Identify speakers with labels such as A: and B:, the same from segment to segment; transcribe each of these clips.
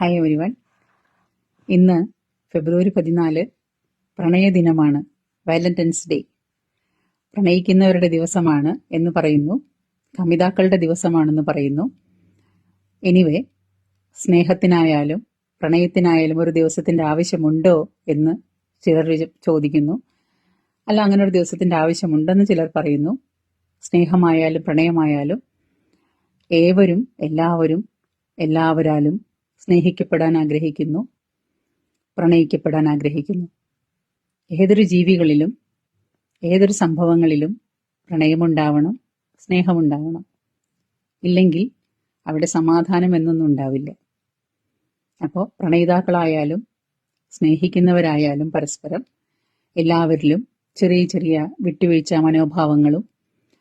A: Hi everyone ഇന്ന് ഫെബ്രുവരി പതിനാല് പ്രണയ ദിനമാണ്. വാലന്റൈൻസ് ഡേ പ്രണയിക്കുന്നവരുടെ ദിവസമാണ് എന്ന് പറയുന്നു. കമിതാക്കളുടെ ദിവസമാണെന്ന് പറയുന്നു. എനിവേ സ്നേഹത്തിനായാലും പ്രണയത്തിനായാലും ഒരു ദിവസത്തിന്റെ ആവശ്യമുണ്ടോ എന്ന് ചിലർ ചോദിക്കുന്നു. അല്ല അങ്ങനെ ഒരു ദിവസത്തിന്റെ ആവശ്യമുണ്ടെന്ന് ചിലർ പറയുന്നു. സ്നേഹമായാലും പ്രണയമായാലും ഏവരും എല്ലാവരും എല്ലാവരാലും സ്നേഹിക്കപ്പെടാൻ ആഗ്രഹിക്കുന്നു പ്രണയിക്കപ്പെടാൻ ആഗ്രഹിക്കുന്നു. ഏതൊരു ജീവികളിലും ഏതൊരു സംഭവങ്ങളിലും പ്രണയമുണ്ടാവണം സ്നേഹമുണ്ടാവണം. ഇല്ലെങ്കിൽ അവിടെ സമാധാനം എന്നൊന്നും ഉണ്ടാവില്ല. അപ്പോൾ പ്രണയിതാക്കളായാലും സ്നേഹിക്കുന്നവരായാലും പരസ്പരം എല്ലാവരിലും ചെറിയ ചെറിയ വിട്ടുവീഴ്ച മനോഭാവങ്ങളും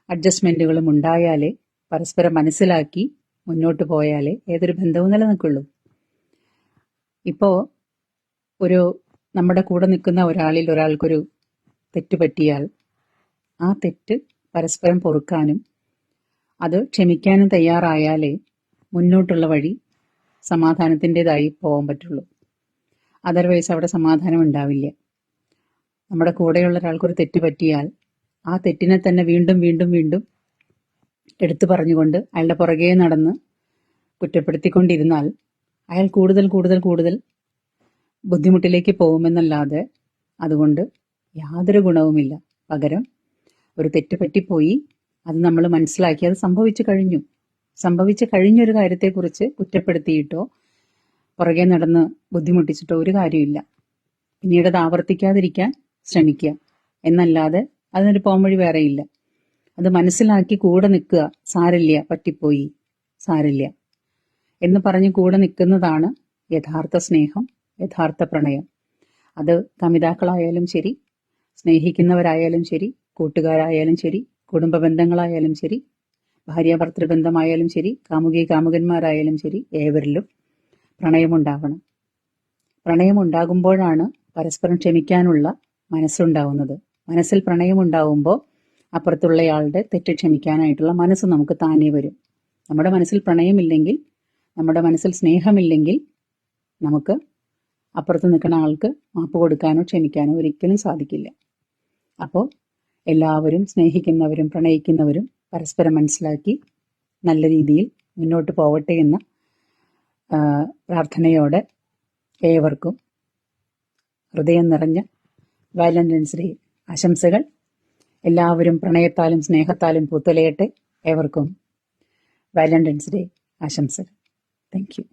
A: അഡ്ജസ്റ്റ്മെന്റുകളും ഉണ്ടായാലേ പരസ്പരം മനസ്സിലാക്കി മുന്നോട്ട് പോയാലേ ഏതൊരു ബന്ധവും നിലനിൽക്കുള്ളൂ. ഇപ്പോ ഒരു നമ്മുടെ കൂടെ നിൽക്കുന്ന ഒരാളിൽ ഒരാൾക്കൊരു തെറ്റ് പറ്റിയാൽ ആ തെറ്റ് പരസ്പരം പൊറുക്കാനും അത് ക്ഷമിക്കാനും തയ്യാറായാലേ മുന്നോട്ടുള്ള വഴി സമാധാനത്തിന്റെതായി പോകാൻ പറ്റുള്ളൂ. അതർവൈസ് അവിടെ സമാധാനം ഉണ്ടാവില്ല. നമ്മുടെ കൂടെയുള്ള ഒരാൾക്കൊരു തെറ്റ് പറ്റിയാൽ ആ തെറ്റിനെ തന്നെ വീണ്ടും വീണ്ടും വീണ്ടും എടുത്തു പറഞ്ഞുകൊണ്ട് അയാളുടെ പുറകെ നടന്ന് കുറ്റപ്പെടുത്തിക്കൊണ്ടിരുന്നാൽ അയാൾ കൂടുതൽ കൂടുതൽ കൂടുതൽ ബുദ്ധിമുട്ടിലേക്ക് പോകുമെന്നല്ലാതെ അതുകൊണ്ട് യാതൊരു ഗുണവുമില്ല. പകരം ഒരു തെറ്റ് പറ്റിപ്പോയി. അത് നമ്മൾ മനസ്സിലാക്കി. അത് സംഭവിച്ചു കഴിഞ്ഞു. സംഭവിച്ചു കഴിഞ്ഞൊരു കാര്യത്തെക്കുറിച്ച് കുറ്റപ്പെടുത്തിയിട്ടോ പുറകെ നടന്ന് ബുദ്ധിമുട്ടിച്ചിട്ടോ ഒരു കാര്യമില്ല. പിന്നീട് അത് ആവർത്തിക്കാതിരിക്കാൻ ശ്രമിക്കുക. എന്നല്ലാതെ അതിനൊരു പോംവഴി വേറെയില്ല. അത് മനസ്സിലാക്കി കൂടെ നിൽക്കുക. സാരില്ല പറ്റിപ്പോയി. സാരില്ല എന്ന് പറഞ്ഞു കൂടെ നിൽക്കുന്നതാണ് യഥാർത്ഥ സ്നേഹം യഥാർത്ഥ പ്രണയം. അത് കമിതാക്കളായാലും ശരി സ്നേഹിക്കുന്നവരായാലും ശരി കൂട്ടുകാരായാലും ശരി കുടുംബ ബന്ധങ്ങളായാലും ശരി ഭാര്യ ഭർത്തൃബന്ധമായാലും ശരി കാമുകി കാമുകന്മാരായാലും ശരി ഏവരിലും പ്രണയമുണ്ടാവണം. പ്രണയമുണ്ടാകുമ്പോഴാണ് പരസ്പരം ക്ഷമിക്കാനുള്ള മനസ്സുണ്ടാവുന്നത്. മനസ്സിൽ പ്രണയമുണ്ടാവുമ്പോൾ അപ്പുറത്തുള്ളയാളുടെ തെറ്റ് ക്ഷമിക്കാനായിട്ടുള്ള മനസ്സ് നമുക്ക് താനേ വരും. നമ്മുടെ മനസ്സിൽ പ്രണയമില്ലെങ്കിൽ നമ്മുടെ മനസ്സിൽ സ്നേഹമില്ലെങ്കിൽ നമുക്ക് അപ്പുറത്ത് നിൽക്കുന്ന ആൾക്ക് മാപ്പ് കൊടുക്കാനോ ക്ഷമിക്കാനോ ഒരിക്കലും സാധിക്കില്ല. അപ്പോൾ എല്ലാവരും സ്നേഹിക്കുന്നവരും പ്രണയിക്കുന്നവരും പരസ്പരം മനസ്സിലാക്കി നല്ല രീതിയിൽ മുന്നോട്ട് പോവട്ടെ എന്ന പ്രാർത്ഥനയോടെ ഏവർക്കും ഹൃദയം നിറഞ്ഞ വാലന്റൈൻസ് ഡേ ആശംസകൾ. എല്ലാവരും പ്രണയത്താലും സ്നേഹത്താലും പൂത്തലയട്ടെ. ഏവർക്കും വാലന്റൈൻസ് ഡേ ആശംസകൾ. Thank you.